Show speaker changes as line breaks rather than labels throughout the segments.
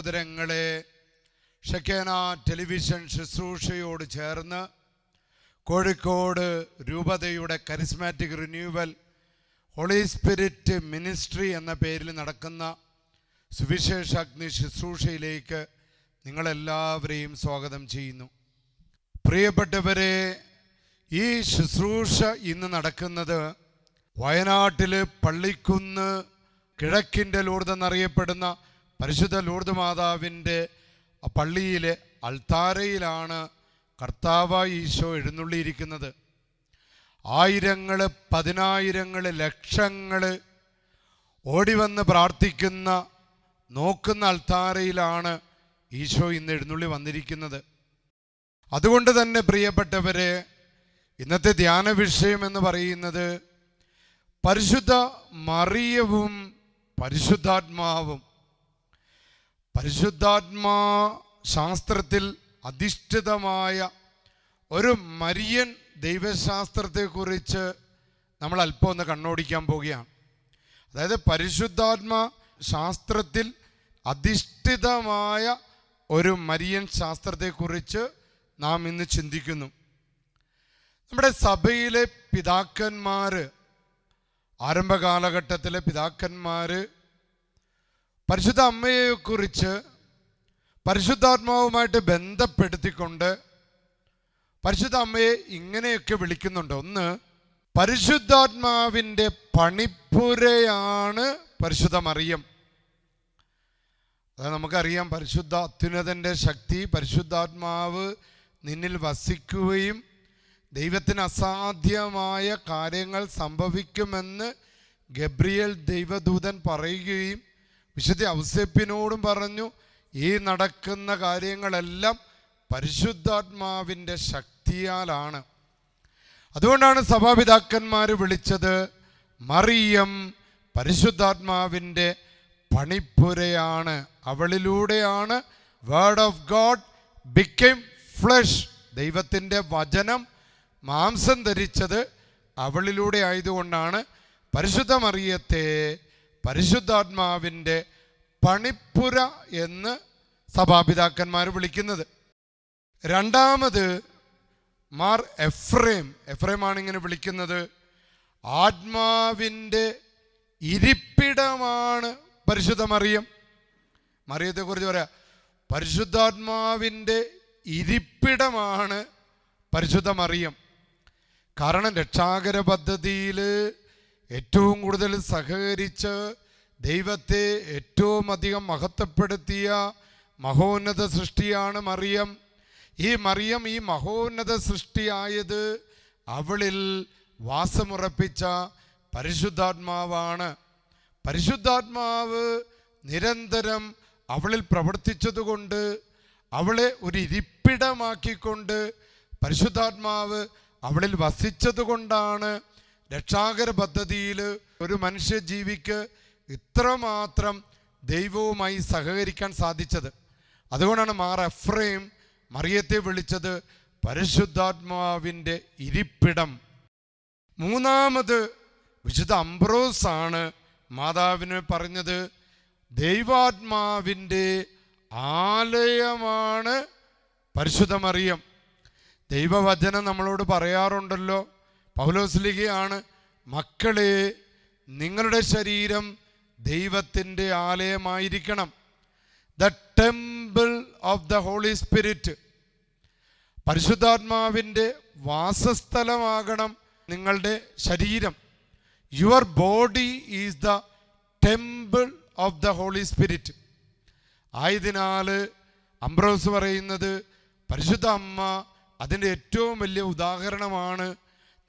സഹോദരങ്ങളെ ഷെക്കേന ടെലിവിഷൻ ശുശ്രൂഷയോട് ചേർന്ന് കോഴിക്കോട് രൂപതയുടെ charismatic renewal Holy Spirit ministry എന്ന പേരിൽ നടക്കുന്ന സുവിശേഷാഗ്നി ശുശ്രൂഷയിലേക്ക് നിങ്ങളെല്ലാവരെയും സ്വാഗതം ചെയ്യുന്നു. പ്രിയപ്പെട്ടവരെ ഈ ശുശ്രൂഷ ഇന്ന് നടക്കുന്നത് വയനാട്ടിൽ പള്ളിക്കുന്ന് കിഴക്കിന്റെ ലൂർദ് എന്നറിയപ്പെടുന്ന പരിശുദ്ധ ലൂർദ് മാതാവിന്റെ പള്ളിയിലെ അൾത്താരയിലാണ് കർത്താവ് ഈശോ എഴുന്നള്ളിയിരിക്കുന്നത്. ആയിരങ്ങൾ പതിനായിരങ്ങൾ ലക്ഷങ്ങൾ ഓടി വന്ന് പ്രാർത്ഥിക്കുന്ന നോക്കുന്ന അൾത്താരയിലാണ് ഈശോ ഇന്ന് എഴുന്നള്ളി വന്നിരിക്കുന്നത്. അതുകൊണ്ട് തന്നെ പ്രിയപ്പെട്ടവരെ ഇന്നത്തെ ധ്യാന വിഷയം എന്ന് പറയുന്നത് പരിശുദ്ധ മറിയവും പരിശുദ്ധാത്മാവും. പരിശുദ്ധാത്മാ ശാസ്ത്രത്തിൽ അധിഷ്ഠിതമായ ഒരു മരിയൻ ദൈവശാസ്ത്രത്തെക്കുറിച്ച് നമ്മൾ അല്പം ഒന്ന് കണ്ണോടിക്കാൻ പോവുകയാണ്. അതായത് പരിശുദ്ധാത്മാ ശാസ്ത്രത്തിൽ അധിഷ്ഠിതമായ ഒരു മരിയൻ ശാസ്ത്രത്തെക്കുറിച്ച് നാം ഇന്ന് ചിന്തിക്കുന്നു. നമ്മുടെ സഭയിലെ പിതാക്കന്മാർ ആരംഭകാലഘട്ടത്തിലെ പിതാക്കന്മാർ പരിശുദ്ധ അമ്മയെക്കുറിച്ച് പരിശുദ്ധാത്മാവുമായിട്ട് ബന്ധപ്പെടുത്തിക്കൊണ്ട് പരിശുദ്ധ അമ്മയെ ഇങ്ങനെയൊക്കെ വിളിക്കുന്നുണ്ട്. ഒന്ന് പരിശുദ്ധാത്മാവിന്റെ പണിപ്പുരയാണ് പരിശുദ്ധ മറിയം. അത് നമുക്കറിയാം പരിശുദ്ധ അത്യുന്നതന്റെ ശക്തി പരിശുദ്ധാത്മാവ് നിന്നിൽ വസിക്കുകയും ദൈവത്തിന് അസാധ്യമായ കാര്യങ്ങൾ സംഭവിക്കുമെന്ന് ഗബ്രിയൽ ദൈവദൂതൻ പറയുകയും വിശുദ്ധ ഔസേപ്പിനോടും പറഞ്ഞു ഈ നടക്കുന്ന കാര്യങ്ങളെല്ലാം പരിശുദ്ധാത്മാവിന്റെ ശക്തിയാലാണ്. അതുകൊണ്ടാണ് സഭാപിതാക്കന്മാർ വിളിച്ചത് മറിയം പരിശുദ്ധാത്മാവിന്റെ പണിപ്പുരയാണ്. അവളിലൂടെയാണ് word of God became flesh ദൈവത്തിന്റെ വചനം മാംസം ധരിച്ചത് അവളിലൂടെ ആയതുകൊണ്ടാണ്. പരിശുദ്ധ മറിയത്തെ പരിശുദ്ധാത്മാവിന്റെ പണിപ്പുര എന്ന് സഭാപിതാക്കന്മാർ വിളിക്കുന്നത്. രണ്ടാമത് മാർ എഫ്രേം. എഫ്രേമാണ് ഇങ്ങനെ വിളിക്കുന്നത്. ആത്മാവിന്റെ ഇരിപ്പിടമാണ് പരിശുദ്ധ മറിയം. മറിയത്തെക്കുറിച്ച് പറയാം. പരിശുദ്ധാത്മാവിന്റെ ഇരിപ്പിടമാണ് പരിശുദ്ധ മറിയം. കാരണം രക്ഷാകര പദ്ധതിയിൽ ഏറ്റവും കൂടുതൽ സഹകരിച്ച് ദൈവത്തെ ഏറ്റവും അധികം മഹത്വപ്പെടുത്തിയ മഹോന്നത സൃഷ്ടിയാണ് മറിയം. ഈ മറിയം ഈ മഹോന്നത സൃഷ്ടിയായത് അവളിൽ വാസമുറപ്പിച്ച പരിശുദ്ധാത്മാവാണ്. പരിശുദ്ധാത്മാവ് നിരന്തരം അവളിൽ പ്രവർത്തിച്ചതുകൊണ്ട് അവളെ ഒരു ഇരിപ്പിടമാക്കിക്കൊണ്ട് പരിശുദ്ധാത്മാവ് അവളിൽ വസിച്ചതുകൊണ്ടാണ് രക്ഷാകര പദ്ധതിയിൽ ഒരു മനുഷ്യ ജീവിക്ക് ഇത്രമാത്രം ദൈവവുമായി സഹകരിക്കാൻ സാധിച്ചത്. അതുകൊണ്ടാണ് മാർ എഫ്രയും മറിയത്തെ വിളിച്ചത് പരിശുദ്ധാത്മാവിന്റെ ഇരിപ്പിടം. മൂന്നാമത് വിശുദ്ധ അംബ്രോസ് ആണ് മാതാവിന് പറഞ്ഞത് ദൈവാത്മാവിന്റെ ആലയമാണ് പരിശുദ്ധമറിയം. ദൈവവചനം നമ്മളോട് പറയാറുണ്ടല്ലോ പൗലോസ്ലികയാണ് മക്കളെ നിങ്ങളുടെ ശരീരം ദൈവത്തിന്റെ ആലയമായിരിക്കണം. The temple of the Holy Spirit പരിശുദ്ധാത്മാവിന്റെ വാസസ്ഥലമാകണം നിങ്ങളുടെ ശരീരം. Your body is the temple of the Holy Spirit ആയതിനാൽ അംബ്രോസ് പറയുന്നത് പരിശുദ്ധ അമ്മ അതിന്റെ ഏറ്റവും വലിയ ഉദാഹരണമാണ്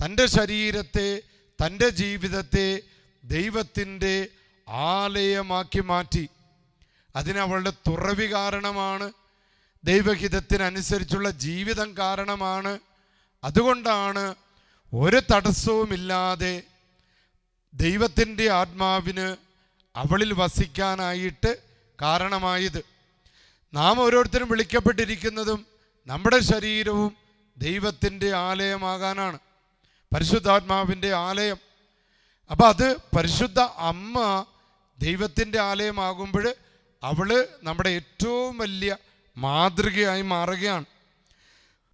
തന്റെ ശരീരത്തെ തന്റെ ജീവിതത്തെ ദൈവത്തിന്റെ ആലയമാക്കി മാറ്റി. അതിനവളുടെ തുറവി കാരണമാണ് ദൈവഹിതത്തിനനുസരിച്ചുള്ള ജീവിതം കാരണമാണ്. അതുകൊണ്ടാണ് ഒരു തടസ്സവുമില്ലാതെ ദൈവത്തിന്റെ ആത്മാവിന് അവളിൽ വസിക്കാനായിട്ട് കാരണമായത്. നാം ഓരോരുത്തരും വിളിക്കപ്പെട്ടിരിക്കുന്നതും നമ്മുടെ ശരീരവും ദൈവത്തിന്റെ ആലയമാകാനാണ്. പരിശുദ്ധാത്മാവിന്റെ ആലയം. അപ്പം അത് പരിശുദ്ധ അമ്മ ദൈവത്തിന്റെ ആലയമാകുമ്പോൾ അവൾ നമ്മുടെ ഏറ്റവും വലിയ മാതൃകയായി മാറുകയാണ്.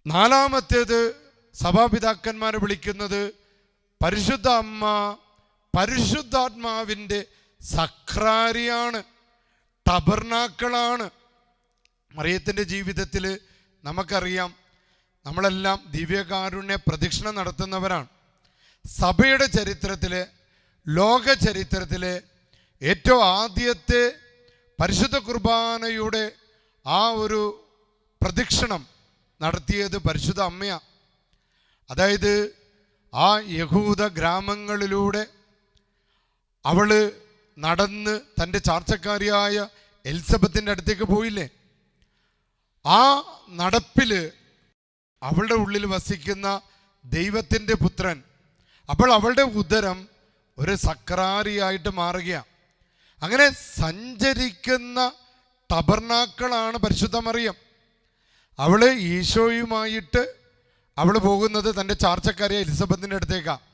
നാലാമത്തേത് സഭാപിതാക്കന്മാർ വിളിക്കുന്നത് പരിശുദ്ധ അമ്മ പരിശുദ്ധാത്മാവിന്റെ സക്രാരിയാണ് ടബർനാക്കളാണ് മറിയത്തിന്റെ ജീവിതത്തിൽ നമുക്കറിയാം നമ്മളെല്ലാം ദിവ്യകാരുണ്യ പ്രദക്ഷിണം നടത്തുന്നവരാണ്. സഭയുടെ ചരിത്രത്തിലെ ലോക ചരിത്രത്തിലെ ഏറ്റവും ആദ്യത്തെ പരിശുദ്ധ കുർബാനയുടെ ആ ഒരു പ്രദക്ഷിണം നടത്തിയത് പരിശുദ്ധ അമ്മയാണ് അതായത് ആ യഹൂദ ഗ്രാമങ്ങളിലൂടെ അവൾ നടന്ന് തന്റെ ചാർച്ചക്കാരിയായ എലിസബത്തിന്റെ അടുത്തേക്ക് പോയില്ലേ? ആ നടപ്പിൽ അവളുടെ ഉള്ളിൽ വസിക്കുന്ന ദൈവത്തിന്റെ പുത്രൻ. അപ്പോൾ അവളുടെ ഉദരം ഒരു സക്രാരിയായിട്ട് മാറുകയാണ് അങ്ങനെ സഞ്ചരിക്കുന്ന ടബർണാക്കളാണ് പരിശുദ്ധമറിയം അവൾ ഈശോയുമായിട്ട് അവൾ പോകുന്നത് തന്റെ ചാർച്ചക്കാരിയ എലിസബത്തിന്റെ അടുത്തേക്കാണ്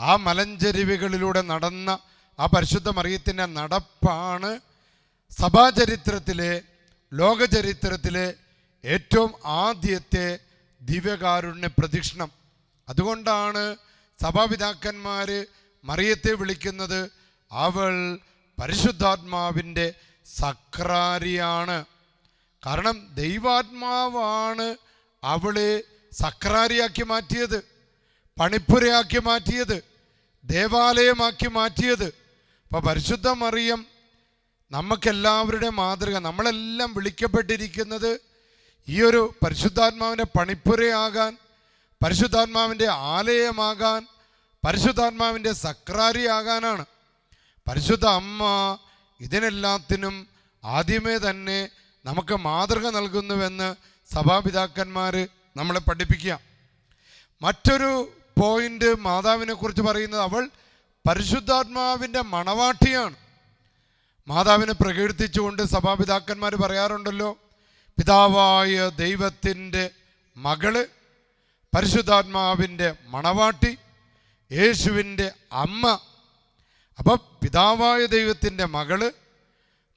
ആ മലഞ്ചരിവുകളിലൂടെ നടന്ന ആ പരിശുദ്ധ മറിയത്തിന്റെ നടപ്പാണ് സഭാചരിത്രത്തിലെ ലോകചരിത്രത്തിലെ ഏറ്റവും ആദ്യത്തെ ദിവ്യകാരുണ്യ പ്രദക്ഷിണം. അതുകൊണ്ടാണ് സഭാപിതാക്കന്മാർ മറിയത്തെ വിളിക്കുന്നത് അവൾ പരിശുദ്ധാത്മാവിന്റെ സക്രാരിയാണ്. കാരണം ദൈവാത്മാവാണ് അവളെ സക്രാരിയാക്കി മാറ്റിയത് പണിപ്പുരയാക്കി മാറ്റിയത് ദേവാലയമാക്കി മാറ്റിയത്. അപ്പോൾ പരിശുദ്ധ മറിയം നമുക്കെല്ലാവരുടെ മാതൃക നമ്മളെല്ലാം വിളിക്കപ്പെട്ടിരിക്കുന്നത് ഈ ഒരു പരിശുദ്ധാത്മാവിന്റെ പണിപ്പുരയാകാൻ പരിശുദ്ധാത്മാവിന്റെ ആലയമാകാൻ പരിശുദ്ധാത്മാവിന്റെ സക്രാരിയാകാനാണ്. പരിശുദ്ധ അമ്മ ഇതിനെല്ലാത്തിനും ആദ്യമേ തന്നെ നമുക്ക് മാതൃക നൽകുന്നുവെന്ന് സഭാപിതാക്കന്മാർ നമ്മളെ പഠിപ്പിക്കുക. മറ്റൊരു പോയിന്റ് മാതാവിനെ കുറിച്ച് പറയുന്നത് അവൾ പരിശുദ്ധാത്മാവിന്റെ മണവാട്ടിയാണ്. മാതാവിനെ പ്രകീർത്തിച്ചുകൊണ്ട് സഭാപിതാക്കന്മാർ പറയാറുണ്ടല്ലോ പിതാവായ ദൈവത്തിന്റെ മകൾ പരിശുദ്ധാത്മാവിന്റെ മണവാട്ടി യേശുവിന്റെ അമ്മ അപ്പം പിതാവായ ദൈവത്തിന്റെ മകൾ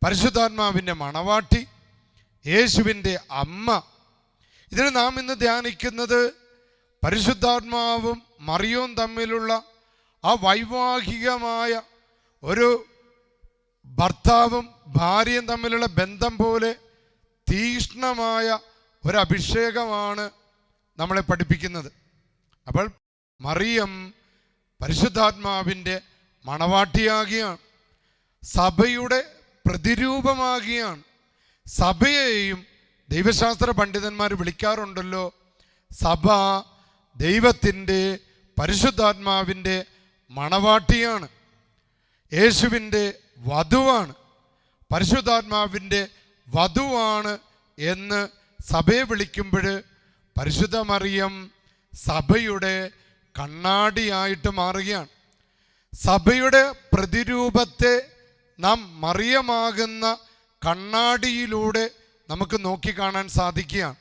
പരിശുദ്ധാത്മാവിന്റെ മണവാട്ടി യേശുവിന്റെ അമ്മ. ഇതിന് നാം ഇന്ന് ധ്യാനിക്കുന്നത് പരിശുദ്ധാത്മാവും മറിയവും തമ്മിലുള്ള ആ വൈവാഹികമായ ഒരു ഭർത്താവും ഭാര്യയും തമ്മിലുള്ള ബന്ധം പോലെ തീക്ഷ്ണമായ ഒരഭിഷേകമാണ് നമ്മളെ പഠിപ്പിക്കുന്നത്. അപ്പോൾ മറിയം പരിശുദ്ധാത്മാവിന്റെ മണവാട്ടിയാകിയാണ്. സഭയുടെ പ്രതിരൂപമാകിയാണ്. സഭയെയും ദൈവശാസ്ത്ര പണ്ഡിതന്മാർ വിളിക്കാറുണ്ടല്ലോ സഭ ദൈവത്തിന്റെ പരിശുദ്ധാത്മാവിന്റെ മണവാട്ടിയാണ്. യേശുവിന്റെ വധുവാണ്. പരിശുദ്ധാത്മാവിന്റെ വധുവാണ് എന്ന് സഭയെ വിളിക്കുമ്പോൾ പരിശുദ്ധ മറിയം സഭയുടെ കണ്ണാടിയായിട്ട് മാറുകയാണ്. സഭയുടെ പ്രതിരൂപത്തെ നാം മറിയമാകുന്ന കണ്ണാടിയിലൂടെ നമുക്ക് നോക്കിക്കാണാൻ സാധിക്കുകയാണ്.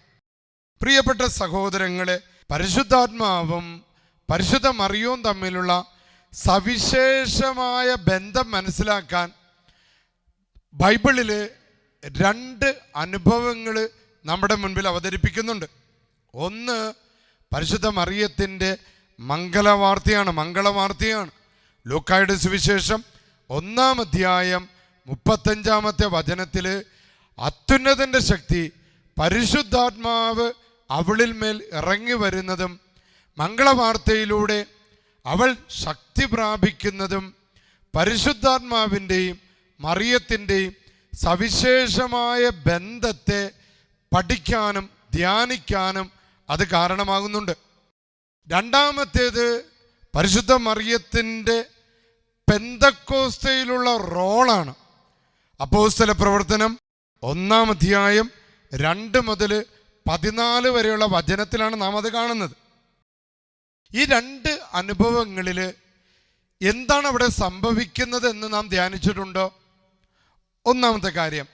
പ്രിയപ്പെട്ട സഹോദരങ്ങളെ പരിശുദ്ധാത്മാവും പരിശുദ്ധ മറിയവും തമ്മിലുള്ള സവിശേഷമായ ബന്ധം മനസ്സിലാക്കാൻ ബൈബിളിൽ രണ്ട് അനുഭവങ്ങൾ നമ്മുടെ മുൻപിൽ അവതരിപ്പിക്കുന്നുണ്ട്. ഒന്ന് പരിശുദ്ധ മറിയത്തിന്റെ മംഗളവാർത്തയാണ് മംഗളവാർത്തയാണ്. ലൂക്കായുടെ സുവിശേഷം ഒന്നാം അധ്യായം മുപ്പത്തഞ്ചാമത്തെ വചനത്തിൽ അത്യുന്നതന്റെ ശക്തി പരിശുദ്ധാത്മാവ് അവളിൽ മേൽ ഇറങ്ങി വരുന്നതും മംഗളവാർത്തയിലൂടെ അവൾ ശക്തി പ്രാപിക്കുന്നതും പരിശുദ്ധാത്മാവിന്റെയും മറിയത്തിന്റെയും സവിശേഷമായ ബന്ധത്തെ പഠിക്കാനും ധ്യാനിക്കാനും അത് കാരണമാകുന്നുണ്ട്. രണ്ടാമത്തേത് പരിശുദ്ധ മറിയത്തിന്റെ പെന്തക്കോസ്തയിലുള്ള റോളാണ്. അപ്പോസ്തല പ്രവർത്തനം ഒന്നാം അധ്യായം രണ്ട് മുതൽ പതിനാല് വരെയുള്ള വചനത്തിലാണ് നാം അത് കാണുന്നത്. ഈ രണ്ട് അനുഭവങ്ങളിൽ എന്താണ് അവിടെ സംഭവിക്കുന്നത് എന്ന് നാം ധ്യാനിച്ചിട്ടുണ്ടോ? ഒന്നാമത്തെ കാര്യം.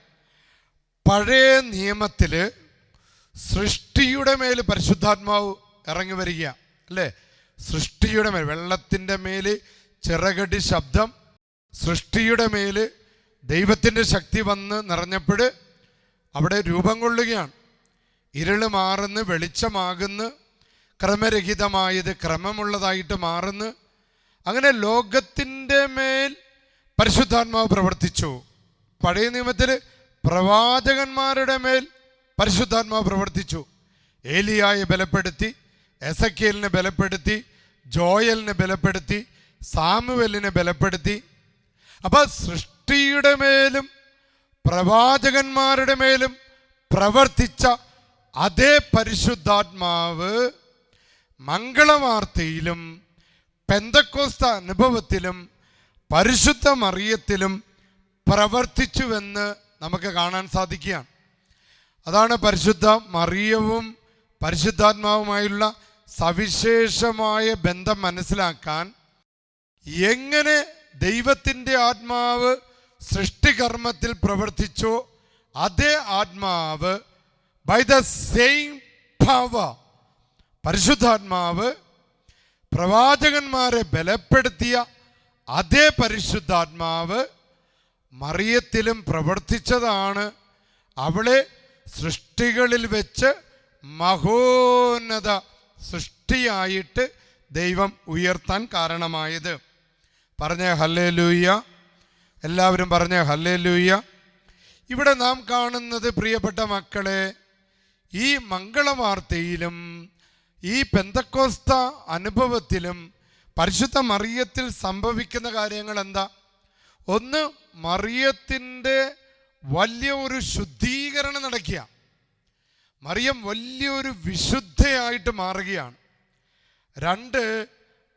പഴയ നിയമത്തിൽ സൃഷ്ടിയുടെ മേൽ പരിശുദ്ധാത്മാവ് ഇറങ്ങി വരിക. അല്ലേ? സൃഷ്ടിയുടെ മേൽ വെള്ളത്തിന്റെ മേൽ ചിറകടി ശബ്ദം സൃഷ്ടിയുടെ മേൽ ദൈവത്തിന്റെ ശക്തി വന്ന് നിറഞ്ഞപ്പോൾ അവിടെ രൂപം കൊള്ളുകയാണ്. ഇരുൾ മാറുന്നു വെളിച്ചമാകുന്നു ക്രമരഹിതമായത് ക്രമമുള്ളതായിട്ട് മാറുന്നു. അങ്ങനെ ലോകത്തിന്റെ മേൽ പരിശുദ്ധാത്മാവ് പ്രവർത്തിച്ചു. പഴയ നിയമത്തിൽ പ്രവാചകന്മാരുടെ മേൽ പരിശുദ്ധാത്മാവ് പ്രവർത്തിച്ചു. ഏലിയായെ ബലപ്പെടുത്തി എസക്കേലിനെ ബലപ്പെടുത്തി ജോയലിനെ ബലപ്പെടുത്തി സാമുവലിനെ ബലപ്പെടുത്തി. അപ്പോൾ സൃഷ്ടിയുടെ മേലും പ്രവാചകന്മാരുടെ മേലും പ്രവർത്തിച്ച അതേ പരിശുദ്ധാത്മാവ് മംഗളവാർത്തയിലും പെന്തക്കോസ്ത അനുഭവത്തിലും പരിശുദ്ധ മറിയത്തിലും പ്രവർത്തിച്ചുവെന്ന് നമുക്ക് കാണാൻ സാധിക്കുകയാണ്. അതാണ് പരിശുദ്ധ മറിയവും പരിശുദ്ധാത്മാവുമായുള്ള സവിശേഷമായ ബന്ധം മനസ്സിലാക്കാൻ എങ്ങനെ ദൈവത്തിന്റെ ആത്മാവ് സൃഷ്ടികർമ്മത്തിൽ പ്രവർത്തിച്ചോ അതേ ആത്മാവ് ബൈ ദ സെയിം പവർ പരിശുദ്ധാത്മാവ് പ്രവാചകന്മാരെ ബലപ്പെടുത്തിയ അതേ പരിശുദ്ധാത്മാവ് മറിയത്തിലും പ്രവർത്തിച്ചതാണ്. അവളെ സൃഷ്ടികളിൽ വെച്ച് മഹോന്നത സൃഷ്ടിയായിട്ട് ദൈവം ഉയർത്താൻ കാരണമായത്. പറഞ്ഞ ഹല്ലേ ലൂയ്യ എല്ലാവരും പറഞ്ഞ ഹല്ലേ ലൂയ്യ ഇവിടെ നാം കാണുന്നത് പ്രിയപ്പെട്ട മക്കളെ ഈ മംഗളവാർത്തയിലും ഈ പെന്തക്കോസ്ത അനുഭവത്തിലും പരിശുദ്ധ മറിയത്തിൽ സംഭവിക്കുന്ന കാര്യങ്ങൾ എന്താ ഒന്ന് മറിയത്തിന്റെ വലിയ ഒരു ശുദ്ധീകരണം നടക്കുക. മറിയം വലിയൊരു വിശുദ്ധയായിട്ട് മാറുകയാണ്. രണ്ട്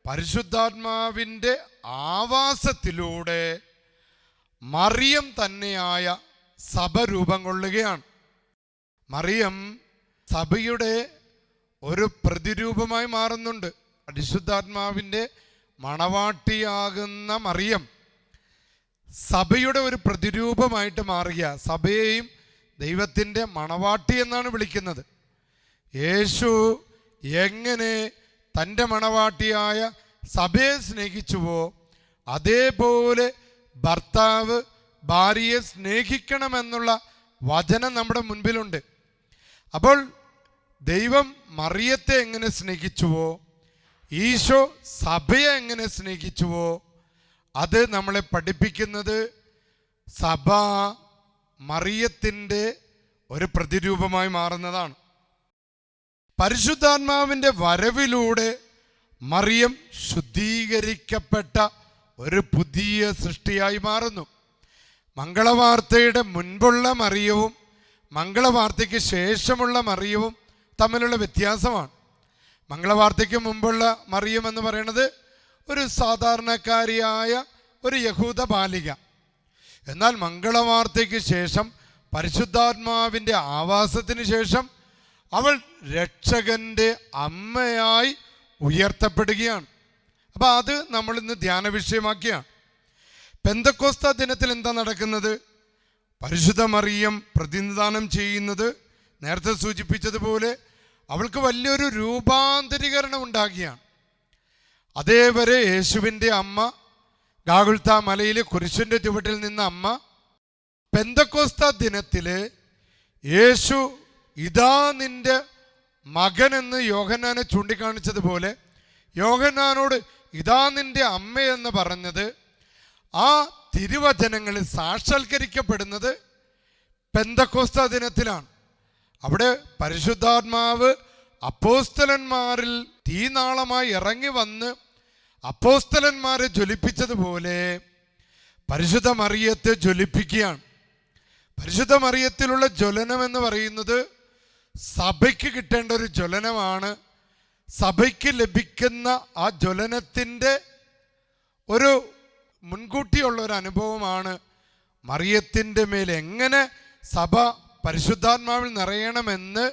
പരിശുദ്ധാത്മാവിന്റെ ആവാസത്തിലൂടെ മറിയം തന്നെയായ സഭ രൂപം കൊള്ളുകയാണ്. മറിയം സഭയുടെ ഒരു പ്രതിരൂപമായി മാറുന്നുണ്ട്. പരിശുദ്ധാത്മാവിന്റെ മണവാട്ടിയാകുന്ന മറിയം സഭയുടെ ഒരു പ്രതിരൂപമായിട്ട് മാറുക സഭയെയും ദൈവത്തിന്റെ മണവാട്ടി എന്നാണ് വിളിക്കുന്നത്. യേശു എങ്ങനെ തന്റെ മണവാട്ടിയായ സഭയെ സ്നേഹിച്ചുവോ അതേപോലെ ഭർത്താവ് ഭാര്യയെ സ്നേഹിക്കണമെന്നുള്ള വചനം നമ്മുടെ മുൻപിലുണ്ട്. അപ്പോൾ ദൈവം മറിയത്തെ എങ്ങനെ സ്നേഹിച്ചുവോ ഈശോ സഭയെ എങ്ങനെ സ്നേഹിച്ചുവോ അത് നമ്മളെ പഠിപ്പിക്കുന്നത് സഭ മറിയത്തിന്റെ ഒരു പ്രതിരൂപമായി മാറുന്നതാണ്. പരിശുദ്ധാത്മാവിന്റെ വരവിലൂടെ മറിയം ശുദ്ധീകരിക്കപ്പെട്ട ഒരു പുതിയ സൃഷ്ടിയായി മാറുന്നു. മംഗളവാർത്തയുടെ മുൻപുള്ള മറിയവും മംഗളവാർത്തയ്ക്ക് ശേഷമുള്ള മറിയവും തമ്മിലുള്ള വ്യത്യാസമാണ്. മംഗളവാർത്തയ്ക്ക് മുമ്പുള്ള മറിയം എന്ന് പറയുന്നത് ഒരു സാധാരണക്കാരിയായ ഒരു യഹൂദ ബാലിക. എന്നാൽ മംഗളവാർത്തയ്ക്ക് ശേഷം പരിശുദ്ധാത്മാവിന്റെ ആവാസത്തിന് ശേഷം അവൾ രക്ഷകന്റെ അമ്മയായി ഉയർത്തപ്പെടുകയാണ്. അപ്പോൾ അത് നമ്മൾ ഇന്ന് ധ്യാന വിഷയമാക്കിയാണ് പെന്തക്കോസ്ത ദിനത്തിൽ എന്താ നടക്കുന്നത്? പരിശുദ്ധ മറിയം പ്രതിനിധാനം ചെയ്യുന്നത് നേരത്തെ സൂചിപ്പിച്ചതുപോലെ അവൾക്ക് വലിയൊരു രൂപാന്തരീകരണം ഉണ്ടാകുകയാണ്. അതേവരെ യേശുവിന്റെ അമ്മ ഗാഗുൽത്ത മലയിലെ കുരിശിന്റെ ചുവട്ടിൽ നിന്ന അമ്മ പെന്തക്കോസ്ത ദിനത്തിൽ യേശു ഇതാ നിന്റെ മകൻ എന്ന് യോഹന്നാനെ ചൂണ്ടിക്കാണിച്ചതുപോലെ യോഹന്നാനോട് ഇതാ നിന്റെ അമ്മയെന്ന് പറഞ്ഞത് ആ തിരുവചനങ്ങളിൽ സാക്ഷാത്കരിക്കപ്പെടുന്നത് പെന്തക്കോസ്ത ദിനത്തിലാണ്. അവിടെ പരിശുദ്ധാത്മാവ് അപ്പോസ്തലന്മാരിൽ തീനാളമായി ഇറങ്ങി വന്ന് അപ്പോസ്തലന്മാരെ ജ്വലിപ്പിച്ചതുപോലെ പരിശുദ്ധ മറിയത്തെ ജ്വലിപ്പിക്കുകയാണ്. പരിശുദ്ധ മറിയത്തിലുള്ള ജ്വലനം എന്ന് പറയുന്നത് സഭയ്ക്ക് കിട്ടേണ്ട ഒരു ജ്വലനമാണ്. സഭയ്ക്ക് ലഭിക്കുന്ന ആ ജ്വലനത്തിന്റെ ഒരു മുൻകൂട്ടിയുള്ള ഒരു അനുഭവമാണ് മറിയത്തിന്റെ മേൽ എങ്ങനെ സഭ പരിശുദ്ധാത്മാവിൽ നിറയണമെന്ന്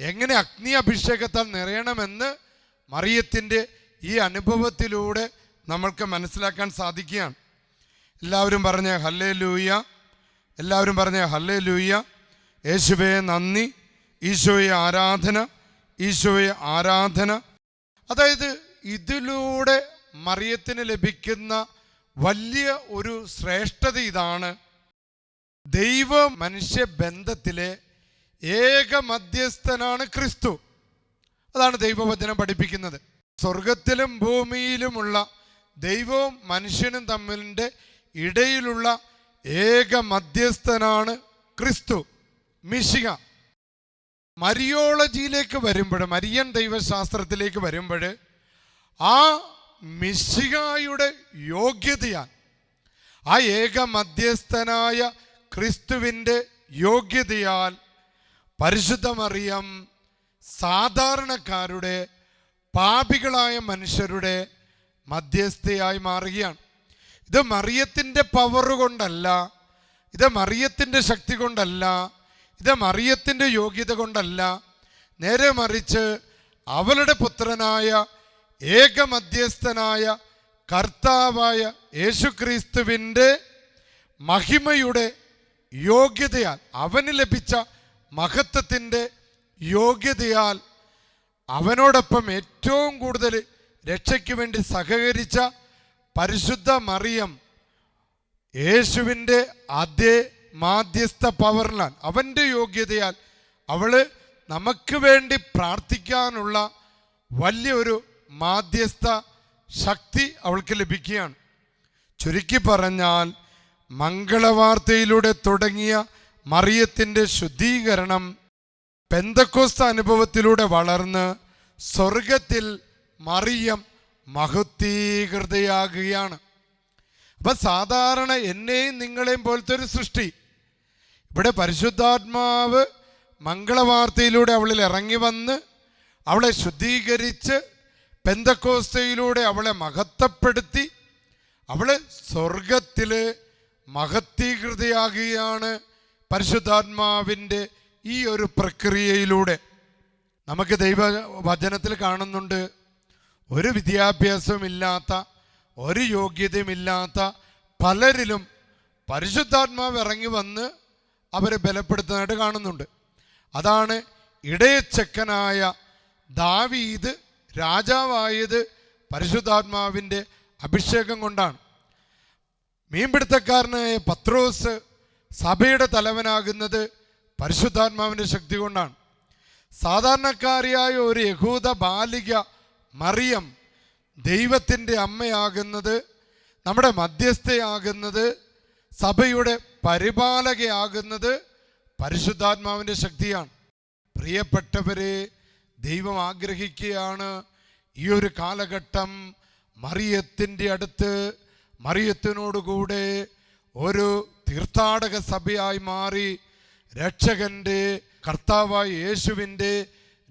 എങ്ങനെ അഗ്നി അഭിഷേകത്താൽ നിറയണമെന്ന് മറിയത്തിന്റെ ഈ അനുഭവത്തിലൂടെ നമ്മൾക്ക് മനസ്സിലാക്കാൻ സാധിക്കുകയാണ്. എല്ലാവരും പറഞ്ഞ ഹല്ലേ ലൂയ എല്ലാവരും പറഞ്ഞ ഹല്ലേ ലൂയ യേശുവെ നന്ദി. ഈശോയെ ആരാധന ഈശോയെ ആരാധന. അതായത് ഇതിലൂടെ മറിയത്തിന് ലഭിക്കുന്ന വലിയ ഒരു ശ്രേഷ്ഠത ഇതാണ് ദൈവ മനുഷ്യ ബന്ധത്തിലെ ഏക മധ്യസ്ഥനാണ് ക്രിസ്തു. അതാണ് ദൈവവചനം പഠിപ്പിക്കുന്നത്. സ്വർഗത്തിലും ഭൂമിയിലുമുള്ള ദൈവവും മനുഷ്യനും തമ്മിലിന്റെ ഇടയിലുള്ള ഏക മധ്യസ്ഥനാണ് ക്രിസ്തു മിശിക. മരിയോളജിയിലേക്ക് വരുമ്പോൾ മരിയൻ ദൈവശാസ്ത്രത്തിലേക്ക് വരുമ്പോൾ ആ മിശികായുടെ യോഗ്യതയാൽ ആ ഏക മധ്യസ്ഥനായ ക്രിസ്തുവിന്റെ യോഗ്യതയാൽ പരിശുദ്ധമറിയം സാധാരണക്കാരുടെ പാപികളായ മനുഷ്യരുടെ മധ്യസ്ഥയായി മാറുകയാണ്. ഇത് മറിയത്തിന്റെ പവർ കൊണ്ടല്ല ഇത് മറിയത്തിന്റെ ശക്തി കൊണ്ടല്ല ഇത് മറിയത്തിന്റെ യോഗ്യത കൊണ്ടല്ല. നേരെ മറിച്ച് അവളുടെ പുത്രനായ ഏക മധ്യസ്ഥനായ കർത്താവായ യേശുക്രിസ്തുവിന്റെ മഹിമയുടെ യോഗ്യതയാൽ അവന് ലഭിച്ച മഹത്വത്തിന്റെ യോഗ്യതയാൽ അവനോടൊപ്പം ഏറ്റവും കൂടുതൽ രക്ഷയ്ക്ക് വേണ്ടി സഹകരിച്ച പരിശുദ്ധ മറിയം യേശുവിന്റെ അതേ മാധ്യസ്ഥ പവറിനാൽ അവന്റെ യോഗ്യതയാൽ അവൾ നമുക്ക് വേണ്ടി പ്രാർത്ഥിക്കാനുള്ള വലിയൊരു മാധ്യസ്ഥ ശക്തി അവൾക്ക് ലഭിക്കുകയാണ്. ചുരുക്കി പറഞ്ഞാൽ മംഗളവാർത്തയിലൂടെ തുടങ്ങിയ മറിയത്തിന്റെ ശുദ്ധീകരണം പെന്തക്കോസ്ത അനുഭവത്തിലൂടെ വളർന്ന് സ്വർഗത്തിൽ മറിയം മഹത്വീകൃതയാകുകയാണ് അപ്പൊ സാധാരണ എന്നെയും നിങ്ങളെയും പോലത്തെ ഒരു സൃഷ്ടി. ഇവിടെ പരിശുദ്ധാത്മാവ് മംഗളവാർത്തയിലൂടെ അവളിൽ ഇറങ്ങി വന്ന് അവളെ ശുദ്ധീകരിച്ച് പെന്തക്കോസ്തയിലൂടെ അവളെ മഹത്വപ്പെടുത്തി അവൾ സ്വർഗത്തിൽ മഹത്തീകൃതയാകുകയാണ് പരിശുദ്ധാത്മാവിന്റെ ഈ ഒരു പ്രക്രിയയിലൂടെ നമുക്ക് ദൈവ വചനത്തിൽ കാണുന്നുണ്ട്. ഒരു വിദ്യാഭ്യാസമില്ലാത്ത ഒരു യോഗ്യതയുമില്ലാത്ത പലരിലും പരിശുദ്ധാത്മാവ് ഇറങ്ങി വന്ന് അവരെ ബലപ്പെടുത്തുന്നതായിട്ട് കാണുന്നുണ്ട്. അതാണ് ഇടയച്ചക്കനായ ദാവീദ് രാജാവായത് പരിശുദ്ധാത്മാവിന്റെ അഭിഷേകം കൊണ്ടാണ്. മീൻപിടുത്തക്കാരനായ പത്രോസ് സഭയുടെ തലവനാകുന്നത് പരിശുദ്ധാത്മാവിന്റെ ശക്തി കൊണ്ടാണ്. സാധാരണക്കാരിയായ ഒരു യഹൂദ ബാലിക മറിയം ദൈവത്തിന്റെ അമ്മയാകുന്നത് നമ്മുടെ മധ്യസ്ഥയാകുന്നത് സഭയുടെ പരിപാലകയാകുന്നത് പരിശുദ്ധാത്മാവിന്റെ ശക്തിയാണ്. പ്രിയപ്പെട്ടവരെ ദൈവം ആഗ്രഹിക്കുകയാണ് ഈ ഒരു കാലഘട്ടം മറിയത്തിന്റെ അടുത്ത് മറിയത്തിനോടുകൂടെ ഒരു തീർത്ഥാടക സഭയായി മാറി രക്ഷകന്റെ കർത്താവായ യേശുവിന്റെ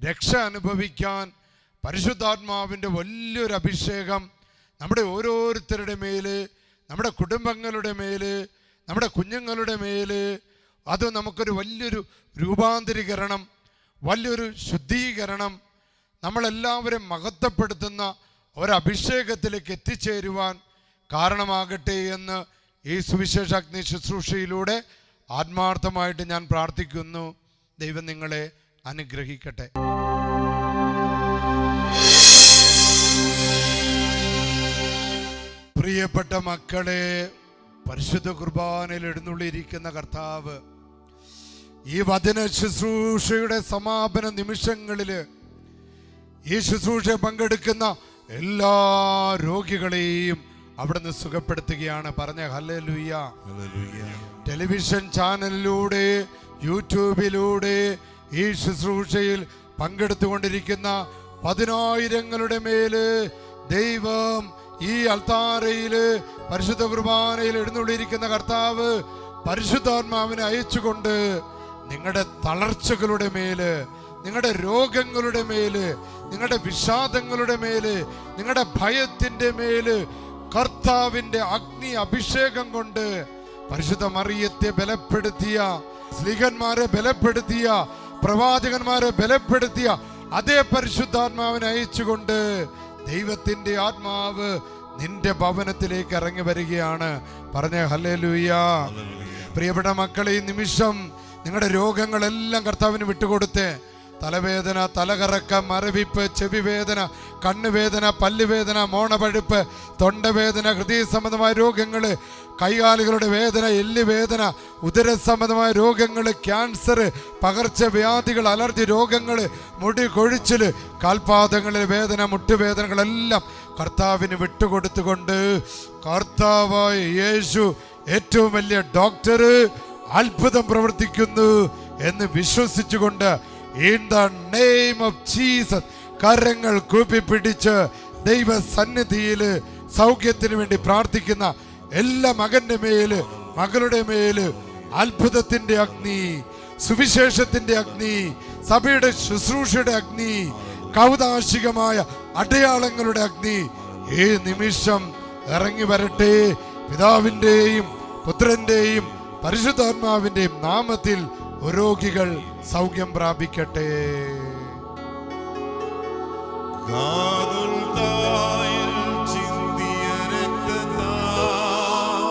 രക്ഷ അനുഭവിക്കാൻ പരിശുദ്ധാത്മാവിന്റെ വലിയൊരു അഭിഷേകം നമ്മുടെ ഓരോരുത്തരുടെ മേൽ നമ്മുടെ കുടുംബങ്ങളുടെ മേൽ നമ്മുടെ കുഞ്ഞുങ്ങളുടെ മേൽ. അത് നമുക്കൊരു വലിയൊരു രൂപാന്തരീകരണം വലിയൊരു ശുദ്ധീകരണം നമ്മളെല്ലാവരും മഹത്വപ്പെടുത്തുന്ന ഒരഭിഷേകത്തിലേക്ക് എത്തിച്ചേരുവാൻ കാരണമാകട്ടെ എന്ന് ഈ സുവിശേഷാഗ്നി ശുശ്രൂഷയിലൂടെ ആത്മാർത്ഥമായിട്ട് ഞാൻ പ്രാർത്ഥിക്കുന്നു. ദൈവം നിങ്ങളെ അനുഗ്രഹിക്കട്ടെ. പ്രിയപ്പെട്ട മക്കളെ പരിശുദ്ധ കുർബാനയിൽ എഴുന്നള്ളിയിരിക്കുന്ന കർത്താവ് ഈ വചന ശുശ്രൂഷയുടെ സമാപന നിമിഷങ്ങളിൽ ഈ ശുശ്രൂഷ പങ്കെടുക്കുന്ന എല്ലാ രോഗികളെയും അവിടുന്ന് സുഖപ്പെടുത്തുകയാണ്. പറഞ്ഞ ഹലലുയ്യ ടെലിവിഷൻ ചാനലിലൂടെ യൂട്യൂബിലൂടെ ഈ ശുശ്രൂഷയിൽ പങ്കെടുത്തുകൊണ്ടിരിക്കുന്ന പതിനായിരങ്ങളുടെ മേൽ ദൈവം ഈ അൽത്താരയിൽ പരിശുദ്ധ കുർബാനയിൽ എഴുന്നള്ളിയിരിക്കുന്ന കർത്താവ് പരിശുദ്ധാത്മാവിനെ അയച്ചുകൊണ്ട് നിങ്ങളുടെ തളർച്ചകളുടെ മേൽ നിങ്ങളുടെ രോഗങ്ങളുടെ മേൽ നിങ്ങളുടെ വിഷാദങ്ങളുടെ മേൽ നിങ്ങളുടെ ഭയത്തിന്റെ മേൽ കർത്താവിന്റെ അഗ്നി അഭിഷേകം കൊണ്ട് പരിശുദ്ധ മറിയത്തെ ബലപ്പെടുത്തിയ സ്ലീഹന്മാരെ ബലപ്പെടുത്തിയ പ്രവാചകന്മാരെ ബലപ്പെടുത്തിയ അതേ പരിശുദ്ധാത്മാവിനെ അയച്ചുകൊണ്ട് ദൈവത്തിന്റെ ആത്മാവ് നിന്റെ ഭവനത്തിലേക്ക് ഇറങ്ങി വരികയാണ്. പറഞ്ഞ ഹല്ലേ പ്രിയപ്പെട്ട മക്കളെ ഈ നിമിഷം നിങ്ങളുടെ രോഗങ്ങളെല്ലാം കർത്താവിന് വിട്ടുകൊടുത്ത്. തലവേദന തലകറക്കം മരവിപ്പ് ചെവിവേദന കണ്ണുവേദന പല്ലുവേദന മോണപഴുപ്പ് തൊണ്ടവേദന ഹൃദയ സംബന്ധമായ രോഗങ്ങൾ കൈകാലുകളുടെ വേദന എല്ലുവേദന ഉദര സംബന്ധമായ രോഗങ്ങൾ ക്യാൻസർ പകർച്ചവ്യാധികൾ അലർജി രോഗങ്ങൾ മുടി കൊഴിച്ചിൽ കാൽപാദങ്ങളിലെ വേദന മുട്ടുവേദനകളെല്ലാം കർത്താവിന് വിട്ടുകൊടുത്തുകൊണ്ട് കർത്താവായ യേശു ഏറ്റവും വലിയ ഡോക്ടർ അത്ഭുതം പ്രവർത്തിക്കുന്നു എന്ന് വിശ്വസിച്ചുകൊണ്ട് in the name of Jesus കരങ്ങൾ കൂപ്പിപ്പിടിച്ച് ദൈവസന്നിധിയിൽ സൗഖ്യത്തിന് വേണ്ടി പ്രാർത്ഥിക്കുന്ന എല്ലാ മകന്റെ മേൽ മകളുടെ മേൽ അത്ഭുതത്തിന്റെ അഗ്നി സുവിശേഷത്തിന്റെ അഗ്നി സഭയുടെ ശുശ്രൂഷയുടെ അഗ്നി കൗതാശികമായ അടയാളങ്ങളുടെ അഗ്നി ഈ നിമിഷം ഇറങ്ങി വരട്ടെ. പിതാവിന്റെയും പുത്രന്റെയും പരിശുദ്ധാത്മാവിന്റെയും നാമത്തിൽ രോഗികൾ സൗഖ്യം പ്രാപിക്കട്ടെ.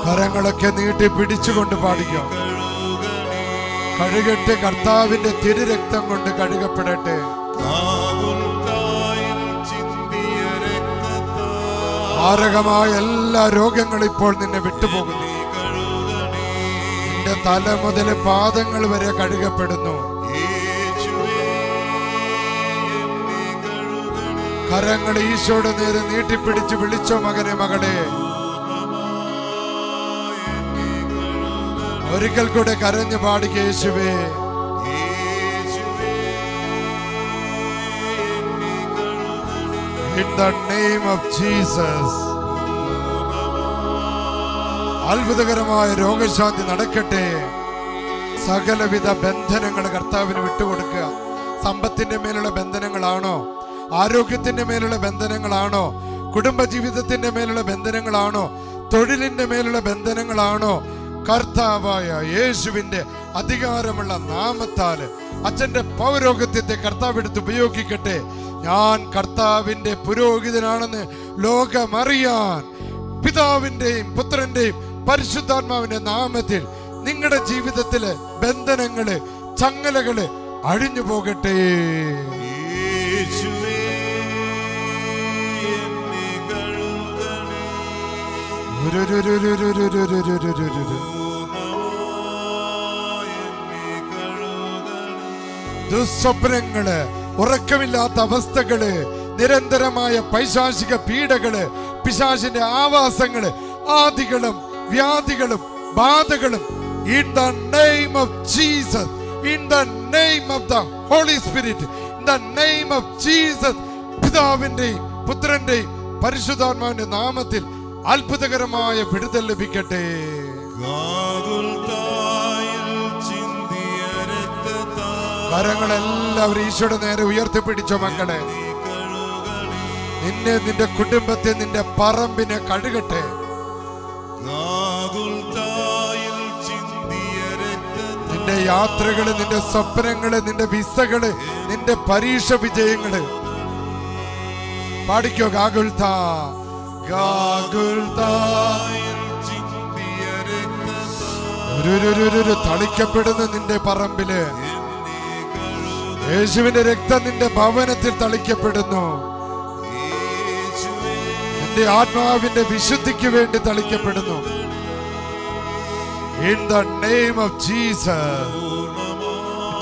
കരങ്ങളൊക്കെ നീട്ടി പിടിച്ചുകൊണ്ട് പാടിക്കാം. കഴുകട്ടെ കർത്താവിന്റെ തിരുരക്തം കൊണ്ട് കഴുകപ്പെടട്ടെ മാരകമായ എല്ലാ രോഗങ്ങളും ഇപ്പോൾ നിന്നെ വിട്ടുപോകുന്നു. നിന്റെ തല മുതൽ പാദങ്ങൾ വരെ കഴുകപ്പെടുന്നു കരങ്ങൾ ഈശോയുടെ നേരെ നീട്ടിപ്പിടിച്ച് വിളിച്ചോ മകനെ മകളെ. ഒരിക്കൽ കൂടെ കരഞ്ഞു പാടുക യേശുവേ.
യേശുവേ,
the name ഓഫ് ജീസസ് അത്ഭുതകരമായ രോഗശാന്തി നടക്കട്ടെ. സകലവിധ ബന്ധനങ്ങൾ കർത്താവിന് വിട്ടുകൊടുക്കുക. സമ്പത്തിന്റെ മേലുള്ള ബന്ധനങ്ങളാണോ? ആരോഗ്യത്തിന്റെ മേലുള്ള ബന്ധനങ്ങളാണോ? കുടുംബജീവിതത്തിന്റെ മേലുള്ള ബന്ധനങ്ങളാണോ? തൊഴിലിന്റെ മേലുള്ള ബന്ധനങ്ങളാണോ? കർത്താവായ യേശുവിന്റെ അധികാരമുള്ള നാമത്താൽ അച്ഛന്റെ പൗരോഗത്യത്തെ കർത്താവ് എടുത്ത് ഉപയോഗിക്കട്ടെ. ഞാൻ കർത്താവിന്റെ പുരോഹിതനാണെന്ന് ലോകമറിയാൻ പിതാവിന്റെയും പുത്രന്റെയും പരിശുദ്ധാത്മാവിന്റെ നാമത്തിൽ നിങ്ങളുടെ ജീവിതത്തിലെ ബന്ധനങ്ങൾ ചങ്ങലകൾ അഴിഞ്ഞു പോകട്ടെ ദുസ്വപ്നങ്ങൾ ഉറക്കമില്ലാത്ത അവസ്ഥകൾ നിരന്തരമായ പൈശാചിക പീഡകൾ പിശാചിന്റെ ആവാസങ്ങൾ ആദികളും വ്യാധികളും ബാധകളും. In the name of Jesus in the name of the Holy Spirit in the name of Jesus പിതാവിന്റെയും പുത്രന്റെയും പരിശുദ്ധാത്മാവിന്റെ നാമത്തിൽ അത്ഭുതകരമായ വിടുതൽ ലഭിക്കട്ടെ.
കരങ്ങളെല്ലാം
കരങ്ങളെല്ലാവരും ഈശോയുടെ നേരെ ഉയർത്തിപ്പിടിച്ചോ മക്കളെ. നിന്നെ നിന്റെ കുടുംബത്തെ നിന്റെ പറമ്പിനെ കഴുകട്ടെ. നിന്റെ യാത്രകൾ നിന്റെ സ്വപ്നങ്ങൾ നിന്റെ വിസകൾ നിന്റെ പരീക്ഷ വിജയങ്ങൾ. പാടിക്കോ ഗാഗുൽത്ത തളിക്കപ്പെടുന്ന നിന്റെ പറമ്പിൽ. യേശുവിന്റെ രക്തം നിന്റെ ഭവനത്തിൽ തളിക്കപ്പെടുന്നു. നിന്റെ ആത്മാവിന്റെ വിശുദ്ധിക്ക് വേണ്ടി തളിക്കപ്പെടുന്നു. In the name of Jesus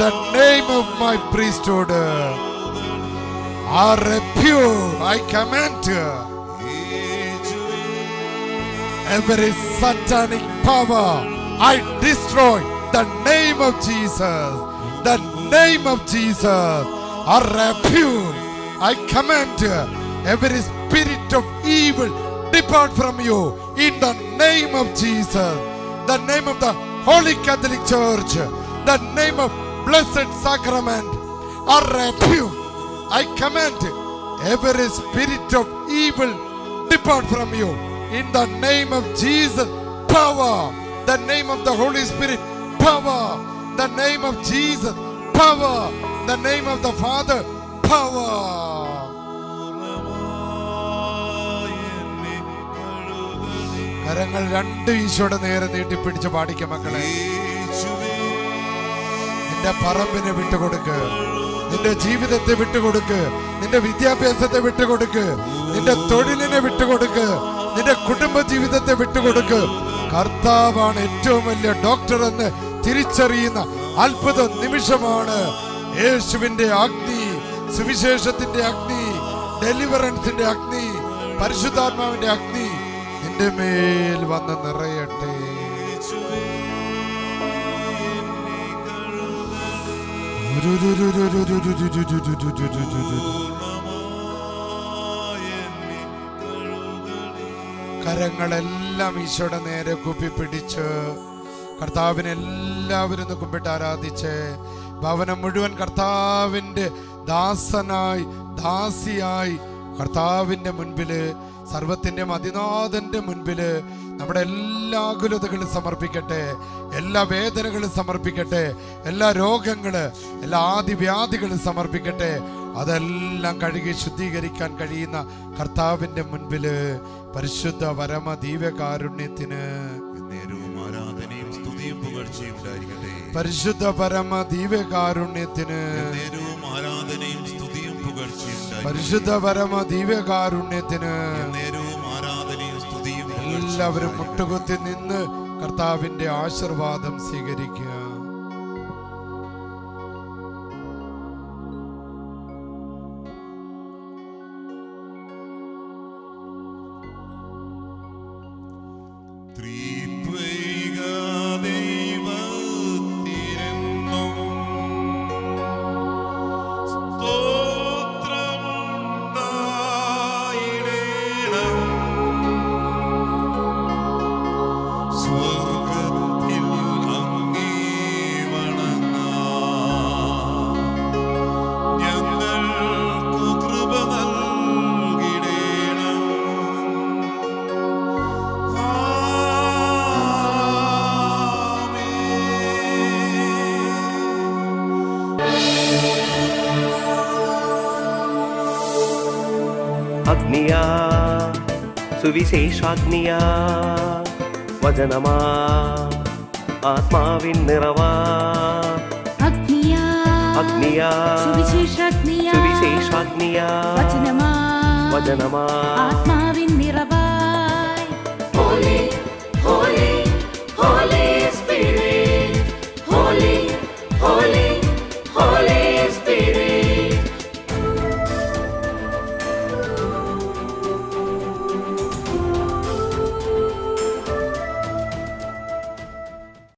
the name of my priesthood. I rebuke, I command every satanic power. I destroy the name of Jesus. The name of Jesus. I rebuke, I command every spirit of evil depart from you in the name of Jesus. The name of the Holy Catholic Church. The name of Blessed Sacrament. I rebuke, I command every spirit of evil depart from you in the name of Jesus. Power, the name of the Holy Spirit. Power, the name of Jesus. Power, the name of the Father. Power. കരങ്ങൾ രണ്ട് ഈശോയുടെ നേരെ നീട്ടിപ്പിടിച്ച് പാടിക്ക മക്കളെ നിന്റെ പറമ്പിനെ വിട്ടുകൊടുക്ക് നിന്റെ ജീവിതത്തെ വിട്ടുകൊടുക്ക് നിന്റെ വിദ്യാഭ്യാസത്തെ വിട്ടുകൊടുക്ക് നിന്റെ തൊഴിലിനെ വിട്ടുകൊടുക്ക് നിന്റെ കുടുംബ ജീവിതത്തെ വിട്ടുകൊടുക്ക്. കർത്താവാണ് ഏറ്റവും വലിയ ഡോക്ടർ എന്ന് തിരിച്ചറിയുന്ന അത്ഭുത നിമിഷമാണ്. യേശുവിന്റെ അഗ്നി സുവിശേഷത്തിന്റെ അഗ്നി ഡെലിവറൻസിന്റെ അഗ്നി പരിശുദ്ധാത്മാവിന്റെ അഗ്നി നിന്റെ മേൽ വന്ന് നിറയട്ടെ. കരങ്ങളെല്ലാം ഈശോയുടെ നേരെ കുപ്പിപ്പിടിച്ച് കർത്താവിനെ എല്ലാവരും ഒന്ന് കുമ്പിട്ട് ആരാധിച്ച് ഭവനം മുഴുവൻ കർത്താവിന്റെ ദാസനായി ദാസിയായി കർത്താവിന്റെ മുൻപിൽ സർവത്തിന്റെ മതിനാഥന്റെ മുൻപിൽ നമ്മുടെ എല്ലാ ആകുലതകളും സമർപ്പിക്കട്ടെ എല്ലാ വേദനകളും സമർപ്പിക്കട്ടെ എല്ലാ രോഗങ്ങൾ എല്ലാ ആദിവ്യാധികളും സമർപ്പിക്കട്ടെ. അതെല്ലാം കഴുകി ശുദ്ധീകരിക്കാൻ കഴിയുന്ന കർത്താവിന്റെ മുൻപിൽ പരിശുദ്ധ പരമ ദിവ്യകാരുണ്യത്തിന്
ആരാധനയും സ്തുതിയും പുകഴ്ചയും ഉണ്ടായിരിക്കട്ടെ.
പരിശുദ്ധ പരമ ദിവ്യകാരുണ്യത്തിന്
ആരാധനയും സ്തുതിയും പുകഴ്ചയും
പരിശുദ്ധ പരമ ദിവ്യകാരുണ്യത്തിന്
ആരാധനയും സ്തുതിയും
എല്ലാവരും. മുട്ടുകുത്തി നിന്ന് കർത്താവിന്റെ ആശീർവാദം സ്വീകരിക്കുക.
സുവിശേഷാഗ്നിയാ വചനമാ ആത്മാവിൻ നിറവാ
അഗ്നിയാ
അഗ്നിയാ
സുവിശേഷാഗ്നിയാ
സുവിശേഷാഗ്നിയാ
വചനമാ
വചനമാ
ആത്മാവിൻ നിറവായി Holy, holy, Holy Spirit